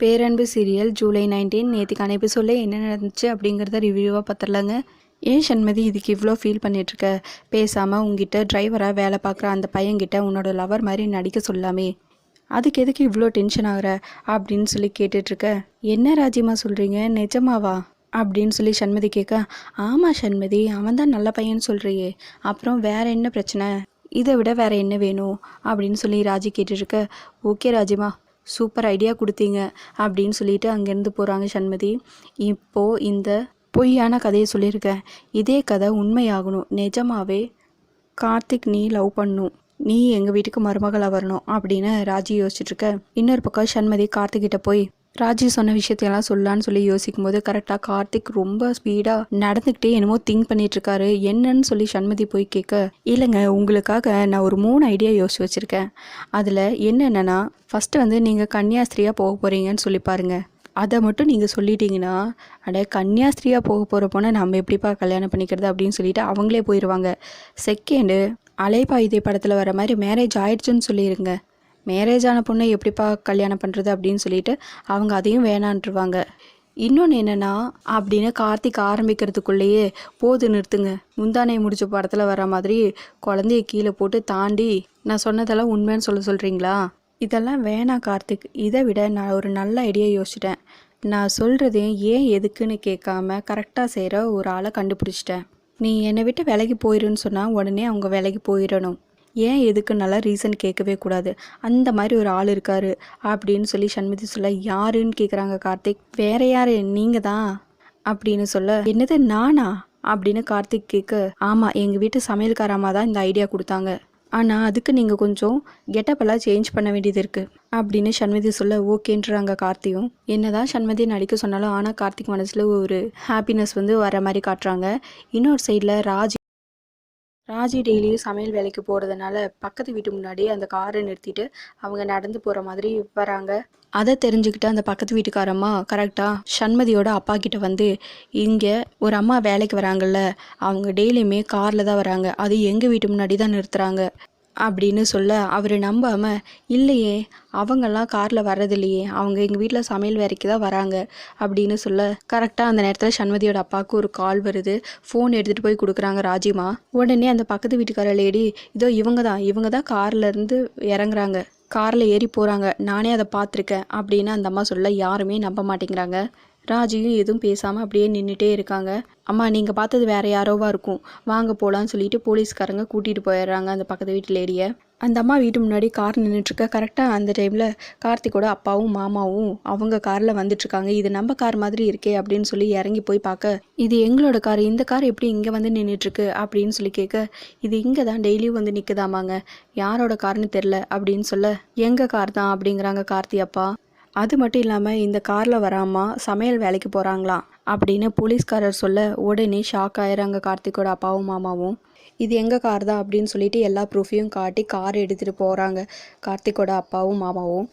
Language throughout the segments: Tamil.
பேரன்பு சீரியல் ஜூலை நைன்டீன். நேற்றுக்கான எபிசோடில் என்ன நடந்துச்சு அப்படிங்கிறத ரிவ்யூவாக பார்த்துடலாங்க ஏன் சண்மதி இதுக்கு இவ்வளோ ஃபீல் பண்ணிகிட்ருக்க பேசாமல் உங்ககிட்ட டிரைவராக வேலை பார்க்குற அந்த பையன்கிட்ட உன்னோட லவர் மாதிரி நடிக்க சொல்லாமே. அதுக்கு எதுக்கு இவ்வளோ டென்ஷன் ஆகுற? அப்படின்னு சொல்லி கேட்டுட்ருக்க என்ன ராஜிமா சொல்கிறீங்க நிஜமாவா? அப்படின்னு சொல்லி சண்மதி கேட்க ஆமாம் சண்மதி அவன் தான் நல்ல பையன் சொல்கிறியே அப்புறம் வேற என்ன பிரச்சனை? இதை விட வேற என்ன வேணும்? அப்படின்னு சொல்லி ராஜி கேட்டுருக்க ஓகே ராஜிமா சூப்பர் ஐடியா கொடுத்தீங்க அப்படின்னு சொல்லிட்டு அங்கேருந்து போகிறாங்க சண்மதி. இப்போது இந்த பொய்யான கதையை சொல்லியிருக்கேன் இதே கதை உண்மையாகணும். நிஜமாவே கார்த்திக் நீ லவ் பண்ணும் நீ எங்கள் வீட்டுக்கு மருமகளாக வரணும் அப்படின்னு ராஜி யோசிச்சுட்ருக்க இன்னொரு பக்கம் சண்மதி கார்த்திக்கிட்ட போய் ராஜி சொன்ன விஷயத்தையெல்லாம் சொல்லலான்னு சொல்லி யோசிக்கும் போது கரெக்டாக கார்த்திக் ரொம்ப ஸ்பீடாக நடந்துக்கிட்டே என்னமோ திங்க் பண்ணிட்டு இருக்காரு என்னன்னு சொல்லி சண்மதி போய் கேட்க இல்லைங்க உங்களுக்காக நான் ஒரு மூணு ஐடியா யோசிச்சு வச்சுருக்கேன். அதில் என்னென்னா ஃபஸ்ட்டு வந்து நீங்கள் கன்னியாஸ்திரியாக போக போகிறீங்கன்னு சொல்லி பாருங்கள் அதை மட்டும் நீங்கள் சொல்லிட்டீங்கன்னா அட கன்னியாஸ்திரியாக போக போகிற போனால் நம்ம எப்படிப்பா கல்யாணம் பண்ணிக்கிறது? அப்படின்னு சொல்லிட்டு அவங்களே போயிடுவாங்க செகண்டு அலைபாயுதே படத்தில் வர மாதிரி மேரேஜ் ஆயிடுச்சுன்னு சொல்லிடுங்க மேரேஜ் ஆன பொண்ணை எப்படிப்பா கல்யாணம் பண்ணுறது அப்படின்னு சொல்லிட்டு அவங்க அதையும் வேணான்ட்டுருவாங்க இன்னொன்று என்னென்னா அப்படின்னு கார்த்திக் ஆரம்பிக்கிறதுக்குள்ளேயே போது நிறுத்துங்க. முந்தானை முடிச்ச படத்தில் வர மாதிரி குழந்தைய கீழே போட்டு தாண்டி நான் சொன்னதெல்லாம் உண்மைன்னு சொல்ல சொல்கிறீங்களா இதெல்லாம் வேணாம் கார்த்திக். இதை விட நான் ஒரு நல்ல ஐடியா யோசிச்சிட்டேன். நான் சொல்கிறதையும் ஏன் எதுக்குன்னு கேட்காம கரெக்டாக செய்கிற ஒரு ஆளை கண்டுபிடிச்சிட்டேன். நீ என்னை விட்டு விலைக்கு போயிருன்னு சொன்னால் உடனே அவங்க விலைக்கு போயிடணும். ஏன் எதுக்கு நல்லா ரீசன் கேட்கவே கூடாது. அந்த மாதிரி ஒரு ஆள் இருக்காரு அப்படின்னு சொல்லி சண்மதி சொல்ல யாருன்னு கேட்குறாங்க கார்த்திக். வேற யாரு? நீங்கள் தான் அப்படின்னு சொல்ல என்னது நானா? அப்படின்னு கார்த்திக் கேட்க ஆமாம் எங்கள் வீட்டு சமையல்காரமாக தான் இந்த ஐடியா கொடுத்தாங்க. ஆனால் அதுக்கு நீங்கள் கொஞ்சம் கெட்டப்பெல்லாம் சேஞ்ச் பண்ண வேண்டியது இருக்குது அப்படின்னு சண்மதி சொல்ல ஓகேன்றாங்க கார்த்தியும். என்னதான் சண்மதி நடிக்க சொன்னாலும் ஆனால் கார்த்திக் மனசில் ஒரு ஹாப்பினஸ் வந்து வர மாதிரி காட்டுறாங்க. இன்னொரு சைடில் ராஜ் ராஜி டெய்லியும் சமையல் வேலைக்கு போகிறதுனால பக்கத்து வீட்டு முன்னாடி அந்த காரை நிறுத்திட்டு அவங்க நடந்து போகிற மாதிரி வராங்க. அதை தெரிஞ்சுக்கிட்டு அந்த பக்கத்து வீட்டுக்காரம்மா கரெக்டாக சண்மதியோட அப்பா கிட்ட வந்து இங்கே ஒரு அம்மா வேலைக்கு வராங்கல்ல அவங்க டெய்லியுமே காரில் தான் வராங்க. அது எங்கள் வீட்டு முன்னாடி தான் நிறுத்துறாங்க. அப்படின்னு சொல்ல அவர் நம்பாமல் இல்லையே அவங்கெல்லாம் காரில் வர்றதில்லையே அவங்க எங்கள் வீட்டில் சமையல் வேலைக்கு தான் வராங்க அப்படின்னு சொல்ல கரெக்டாக அந்த நேரத்தில் சண்மதியோட அப்பாவுக்கு ஒரு கால் வருது ஃபோன் எடுத்துகிட்டு போய் கொடுக்குறாங்க ராஜிமா. உடனே அந்த பக்கத்து வீட்டுக்கார லேடி இதோ இவங்க தான் இவங்க தான் கார்லேருந்து இறங்குறாங்க காரில் ஏறி போகிறாங்க நானே அதை பார்த்துருக்கேன் அப்படின்னு அந்த அம்மா சொல்ல யாருமே நம்ப மாட்டேங்கிறாங்க. ராஜியும் எதுவும் பேசாமல் அப்படியே நின்றுட்டே இருக்காங்க. அம்மா நீங்கள் பார்த்தது வேற யாரோவா இருக்கும்? வாங்க போகலான்னு சொல்லிட்டு போலீஸ்காரங்க கூட்டிகிட்டு போயிடுறாங்க அந்த பக்கத்து வீட்டு லேடியை. அந்த அம்மா வீட்டு முன்னாடி கார் நின்றுட்டுருக்க கரெக்டாக அந்த டைமில் கார்த்திகோட அப்பாவும் மாமாவும் அவங்க காரில் வந்துட்டுருக்காங்க. இது நம்ம கார் மாதிரி இருக்கே அப்படின்னு சொல்லி இறங்கி போய் பார்க்க இது எங்களோட கார். இந்த கார் எப்படி இங்கே வந்து நின்றுட்டுருக்கு அப்படின்னு சொல்லி கேட்க இது இங்கே தான். டெய்லியும் வந்து நிற்குதாமாங்க யாரோட கார்னு தெரில அப்படின்னு சொல்ல எங்கள் கார் தான்? அப்படிங்கிறாங்க கார்த்தி அப்பா. அது மட்டும் இல்லாமல் இந்த காரில் வராமா சமையல் வேலைக்கு போகிறாங்களாம் அப்படின்னு போலீஸ்காரர் சொல்ல உடனே ஷாக் ஆயிடுறாங்க கார்த்திகோட அப்பாவும் மாமாவும். இது எங்கள் கார் தான் அப்படின்னு சொல்லிட்டு எல்லா ப்ரூஃபையும் காட்டி கார் எடுத்துகிட்டு போகிறாங்க கார்த்திகோட அப்பாவும் மாமாவும்.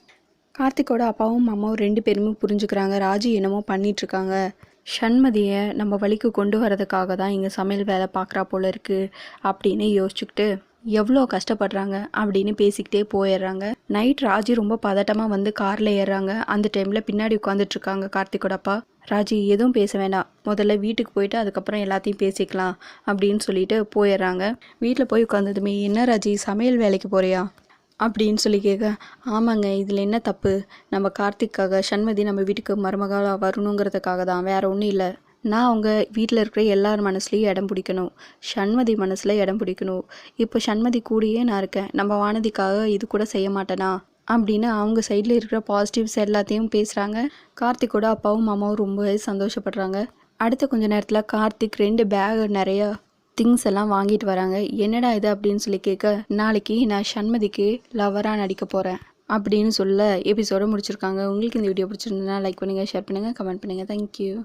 கார்த்திகோட அப்பாவும் மாமாவும் ரெண்டு பேருமே புரிஞ்சுக்கிறாங்க. ராஜி என்னமோ பண்ணிகிட்ருக்காங்க சண்மதியை நம்ம வழிக்கு கொண்டு வரதுக்காக தான் இங்கே சமையல் வேலை பார்க்குறா போல இருக்குது அப்படின்னு யோசிச்சுக்கிட்டு எவ்வளோ கஷ்டப்படுறாங்க அப்படின்னு பேசிக்கிட்டே போயிடுறாங்க. நைட் ராஜி ரொம்ப பதட்டமாக வந்து காரில் ஏறுறாங்க. அந்த டைமில் பின்னாடி உட்காந்துட்ருக்காங்க கார்த்திகோடப்பா ராஜி எதுவும் பேச வேண்டாம் முதல்ல வீட்டுக்கு போயிட்டு அதுக்கப்புறம் எல்லாத்தையும் பேசிக்கலாம் அப்படின்னு சொல்லிட்டு போயிடுறாங்க. வீட்டில் போய் உட்காந்ததுமே என்ன ராஜி சமையல் வேலைக்கு போறியா? அப்படின்னு சொல்லி கேட்க ஆமாங்க இதில் என்ன தப்பு? நம்ம கார்த்திக்காக சண்மதி நம்ம வீட்டுக்கு மருமகளாக வரணுங்கிறதுக்காக தான் வேறு ஒன்றும் இல்லை. நான் அவங்க வீட்டில் இருக்கிற எல்லார் மனசுலையும் இடம் பிடிக்கணும். சண்மதி மனசில் இடம் பிடிக்கணும். இப்போ சண்மதி கூடயே நான் இருக்கேன். நம்ம வானதிக்காக இது கூட செய்ய மாட்டேனா? அப்படின்னு அவங்க சைடில் இருக்கிற பாசிட்டிவ்ஸ் எல்லாத்தையும் பேசுகிறாங்க கார்த்திக்கோட அப்பாவும் மாமாவும் ரொம்பவே சந்தோஷப்படுறாங்க. அடுத்த கொஞ்ச நேரத்தில் கார்த்திக் ரெண்டு பேக் நிறைய திங்ஸ் எல்லாம் வாங்கிட்டு வராங்க. என்னடா இது அப்படின்னு சொல்லி கேட்க நாளைக்கு நான் சண்மதிக்கு லவராக நடிக்க போகிறேன் அப்படின்னு சொல்ல எபிசோட முடிச்சிருக்காங்க. உங்களுக்கு இந்த வீடியோ பிடிச்சிருந்ததுன்னா லைக் பண்ணுங்கள் ஷேர் பண்ணுங்கள் கமெண்ட் பண்ணுங்கள் தேங்க்யூ